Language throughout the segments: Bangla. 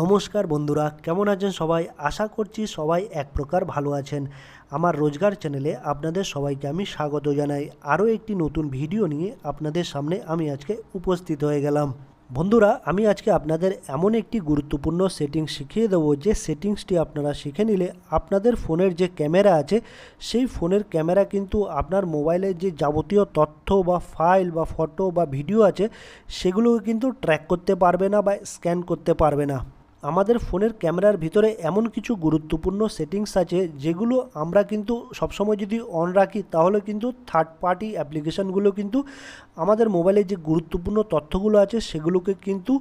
নমস্কার বন্ধুরা, কেমন আছেন সবাই? আশা করছি সবাই এক প্রকার ভালো আছেন। আমার রোজগার চ্যানেলে আপনাদের সবাইকে আমি স্বাগত জানাই। আরও একটি নতুন ভিডিও নিয়ে আপনাদের সামনে আমি আজকে উপস্থিত হয়ে গেলাম। বন্ধুরা, আমি আজকে আপনাদের এমন একটি গুরুত্বপূর্ণ সেটিংস শিখিয়ে দেবো যে সেটিংসটি আপনারা শিখে নিলে আপনাদের ফোনের যে ক্যামেরা আছে, সেই ফোনের ক্যামেরা কিন্তু আপনার মোবাইলের যে যাবতীয় তথ্য বা ফাইল বা ফটো বা ভিডিও আছে, সেগুলোকে কিন্তু ট্র্যাক করতে পারবে না বা স্ক্যান করতে পারবে না। আমাদের ফোনের ক্যামেরার ভিতরে এমন কিছু গুরুত্বপূর্ণ সেটিংস আছে যেগুলো আমরা কিন্তু সবসময় যদি অন রাখি, তাহলে কিন্তু থার্ড পার্টি অ্যাপ্লিকেশানগুলো কিন্তু আমাদের মোবাইলে যে গুরুত্বপূর্ণ তথ্যগুলো আছে সেগুলোকে কিন্তু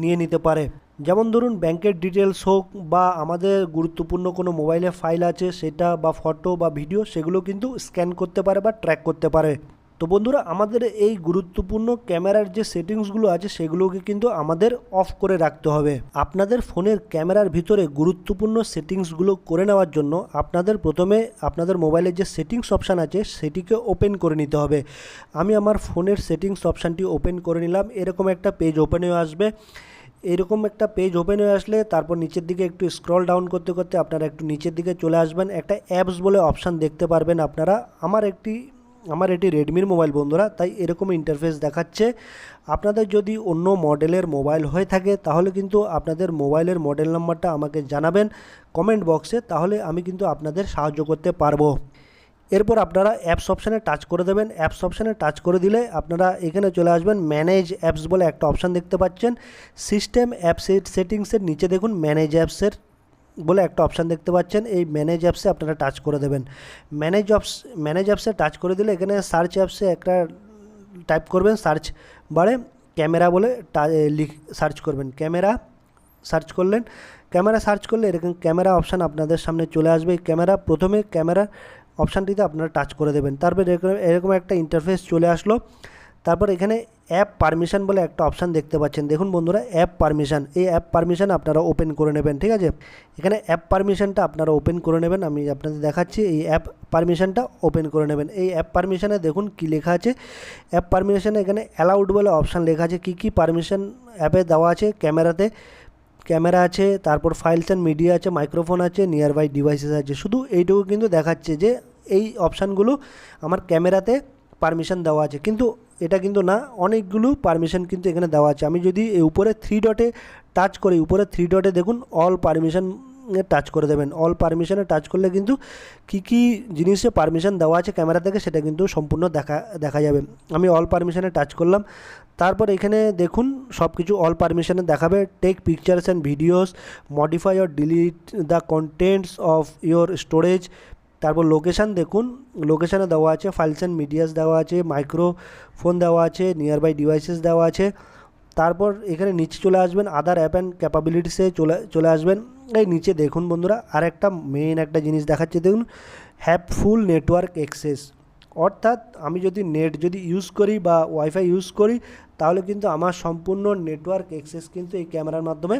নিয়ে নিতে পারে। যেমন ধরুন ব্যাংকের ডিটেলস হোক বা আমাদের গুরুত্বপূর্ণ কোনো মোবাইলে ফাইল আছে, সেটা বা ফটো বা ভিডিও সেগুলো কিন্তু স্ক্যান করতে পারে বা ট্র্যাক করতে পারে। তো বন্ধুরা, আমাদের এই গুরুত্বপূর্ণ ক্যামেরার যে সেটিংসগুলো আছে, সেগুলোকে কিন্তু আমাদের অফ করে রাখতে হবে। আপনাদের ফোনের ক্যামেরার ভিতরে গুরুত্বপূর্ণ সেটিংসগুলো করে নেওয়ার জন্য আপনাদের প্রথমে আপনাদের মোবাইলের যে সেটিংস অপশান আছে, সেটিকে ওপেন করে নিতে হবে। আমি আমার ফোনের সেটিংস অপশানটি ওপেন করে নিলাম। এরকম একটা পেজ ওপেন হয়ে আসবে। এরকম একটা পেজ ওপেন হয়ে আসলে তারপর নিচের দিকে একটু স্ক্রল ডাউন করতে করতে আপনারা একটু নিচের দিকে চলে আসবেন। একটা অ্যাপস বলে অপশান দেখতে পারবেন আপনারা। আমার একটি আমার এটি রেডমির মোবাইল বন্ধুরা, তাই এরকম ইন্টারফেস দেখাচ্ছে। আপনাদের যদি অন্য মডেলের মোবাইল হয়ে থাকে, তাহলে কিন্তু আপনাদের মোবাইলের মডেল নাম্বারটা আমাকে জানাবেন কমেন্ট বক্সে তাহলে আমি কিন্তু আপনাদের সাহায্য করতে পারব। এরপর আপনারা অ্যাপস অপশানে টাচ করে দেবেন। অ্যাপস অপশানে টাচ করে দিলে আপনারা এখানে চলে আসবেন ম্যানেজ অ্যাপস বলে একটা অপশান দেখতে পাচ্ছেন। সিস্টেম অ্যাপস সেটিংসের নিচে দেখুন ম্যানেজ অ্যাপসের বলে একটা অপশান দেখতে পাচ্ছেন, এই ম্যানেজ অ্যাপসে আপনারা টাচ করে দেবেন। ম্যানেজ অপস ম্যানেজ অ্যাপসে টাচ করে দিলে এখানে সার্চ অ্যাপসে একটা টাইপ করবেন সার্চ বারে ক্যামেরা বলে লিখ সার্চ করবেন। ক্যামেরা সার্চ করলেন ক্যামেরা সার্চ করলে এরকম ক্যামেরা অপশান আপনাদের সামনে চলে আসবে। ক্যামেরা প্রথমে ক্যামেরা অপশানটিতে আপনারা টাচ করে দেবেন। তারপর এরকম এরকম একটা ইন্টারফেস চলে আসলো। তারপর এখানে অ্যাপ পারমিশন বলে একটা অপশান দেখতে পাচ্ছেন। দেখুন বন্ধুরা অ্যাপ পারমিশন এই অ্যাপ পারমিশন আপনারা ওপেন করে নেবেন, ঠিক আছে? এখানে অ্যাপ পারমিশনটা আপনারা ওপেন করে নেবেন, আমি আপনাদের দেখাচ্ছি, এই অ্যাপ পারমিশনটা ওপেন করে নেবেন। এই অ্যাপ পারমিশনে দেখুন কি লেখা আছে। অ্যাপ পারমিশনে এখানে অ্যালাউড বলে অপশান লেখা আছে, কী কী পারমিশন অ্যাপে দেওয়া আছে ক্যামেরাতে। ক্যামেরা আছে, তারপর ফাইলস অ্যান্ড মিডিয়া আছে মাইক্রোফোন আছে নিয়ার বাই ডিভাইসেস আছে। শুধু এইটুকু কিন্তু দেখাচ্ছে যে, এই অপশানগুলো আমার ক্যামেরাতে পারমিশন দেওয়া আছে। কিন্তু এটা কিন্তু না, অনেকগুলো পারমিশন কিন্তু এখানে দেওয়া আছে। আমি যদি এই উপরে থ্রি ডটে টাচ করি, উপরে থ্রি ডটে দেখুন অল পারমিশন টাচ করে দেবেন। অল পারমিশনে টাচ করলে কিন্তু কী কী জিনিসে পারমিশন দেওয়া আছে ক্যামেরা থেকে, সেটা কিন্তু সম্পূর্ণ দেখা দেখা যাবে। আমি অল পারমিশনে টাচ করলাম। তারপর এখানে দেখুন সব কিছু অল পারমিশনে দেখাবে। Take pictures and videos modify or delete the contents of your storage তারপর লোকেশান দেখুন লোকেশানে দেওয়া আছে ফাইলস অ্যান্ড মিডিয়াস দেওয়া আছে মাইক্রোফোন দেওয়া আছে নিয়ার বাই ডিভাইসেস দেওয়া আছে। তারপর এখানে নিচে চলে আসবেন আদার অ্যাপ অ্যান্ড ক্যাপাবিলিটিসে চলে চলে আসবেন। এই নিচে দেখুন বন্ধুরা আর একটা মেন একটা জিনিস দেখাচ্ছে, দেখুন হ্যাপ ফুল নেটওয়ার্ক অ্যাক্সেস অর্থাৎ আমি যদি নেট যদি ইউজ করি বা ওয়াইফাই ইউজ করি, তাহলে কিন্তু আমার সম্পূর্ণ নেটওয়ার্ক অ্যাক্সেস কিন্তু এই ক্যামেরার মাধ্যমে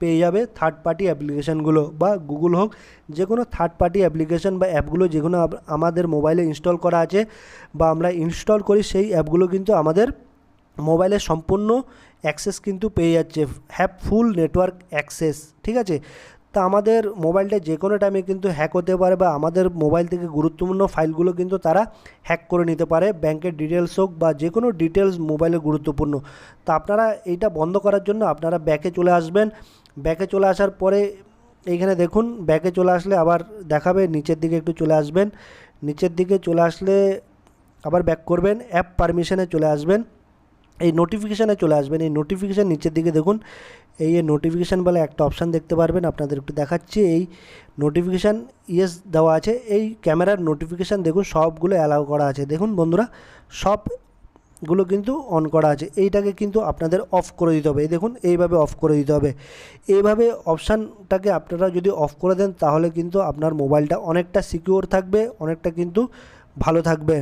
পেয়ে যাবে থার্ড পার্টি অ্যাপ্লিকেশানগুলো বা গুগল হোক যে কোনো থার্ড পার্টি অ্যাপ্লিকেশান বা অ্যাপগুলো যেগুলো আমাদের মোবাইলে ইনস্টল করা আছে বা আমরা ইনস্টল করি, সেই অ্যাপগুলো কিন্তু আমাদের মোবাইলে সম্পূর্ণ অ্যাক্সেস কিন্তু পেয়ে যাচ্ছে হ্যাপ ফুল নেটওয়ার্ক অ্যাক্সেস ঠিক আছে? তা আমাদের মোবাইলটা যে কোনো টাইমে কিন্তু হ্যাক হতে পারে বা আমাদের মোবাইল থেকে গুরুত্বপূর্ণ ফাইলগুলো কিন্তু তারা হ্যাক করে নিতে পারে ব্যাংকের ডিটেলস হোক বা যে কোনো ডিটেলস মোবাইলে গুরুত্বপূর্ণ। তা আপনারা এইটা বন্ধ করার জন্য আপনারা ব্যাকে চলে আসবেন ব্যাকে চলে আসার পরে এইখানে দেখুন, ব্যাকে চলে আসলে আবার দেখাবে, নিচের দিকে একটু চলে আসবেন। নিচের দিকে চলে আসলে আবার ব্যাক করবেন অ্যাপ পারমিশনে চলে আসবেন। এই নোটিফিকেশানে চলে আসবেন। এই নোটিফিকেশান নিচের দিকে দেখুন, এই নোটিফিকেশান বলে একটা অপশান দেখতে পারবেন। আপনাদের একটু দেখাচ্ছি, এই নোটিফিকেশান ইয়েস দেওয়া আছে। এই ক্যামেরার নোটিফিকেশান দেখুন, সবগুলো অ্যালাউ করা আছে। দেখুন বন্ধুরা সবগুলো কিন্তু অন করা আছে। এইটাকে কিন্তু আপনাদের অফ করে দিতে হবে। এই দেখুন, এইভাবে অফ করে দিতে হবে। এইভাবে অপশানটাকে আপনারা যদি অফ করে দেন, তাহলে কিন্তু আপনার মোবাইলটা অনেকটা সিকিওর থাকবে, অনেকটা কিন্তু ভালো থাকবে।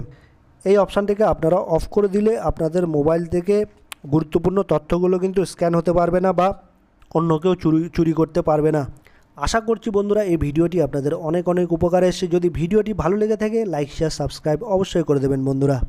এই অপশানটিকে আপনারা অফ করে দিলে আপনাদের মোবাইল থেকে গুরুত্বপূর্ণ তথ্যগুলো কিন্তু স্ক্যান হতে পারবে না বা অন্য কেউ চুরি চুরি করতে পারবে না। আশা করছি বন্ধুরা, এই ভিডিওটি আপনাদের অনেক অনেক উপকারে এসেছে। যদি ভিডিওটি ভালো লেগে থাকে লাইক শেয়ার সাবস্ক্রাইব অবশ্যই করে দেবেন বন্ধুরা।